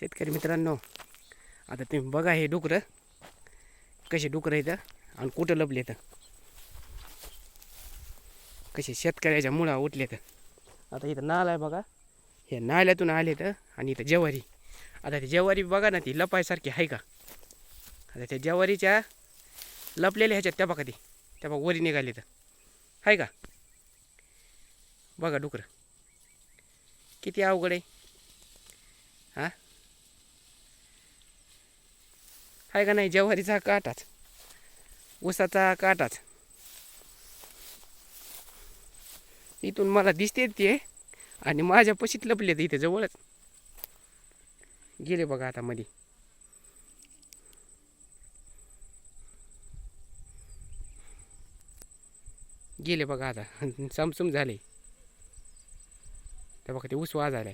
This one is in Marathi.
शेतकरी मित्रांनो आता तुम्ही बघा हे डुकरं. कसे डुकरं येतं आणि कुठं लपले तर कसे शेतकऱ्याच्या मुळा उठले तर आता इथं नाल आहे बघा. हे नाल्यातून आले तर आणि इथं जवारी. आता ते जवारी बघा ना ती लपायसारखी आहे का? आता त्या जवारीच्या लपलेल्या ह्याच्यात त्या बघा ती. त्या बघा वरी निघाली तर आहे का? बघा डुकरं. किती अवघड आहे. हा? आहे का नाही? जवारीचा काटाच. ऊसाचा काटाच. इथून मला दिसते ते आणि माझ्या पशीत लपले इथे जवळच. गेले बघा आता मध्ये गेले बघा आता. समसम झाले. तर बघा ते ऊस वाजायला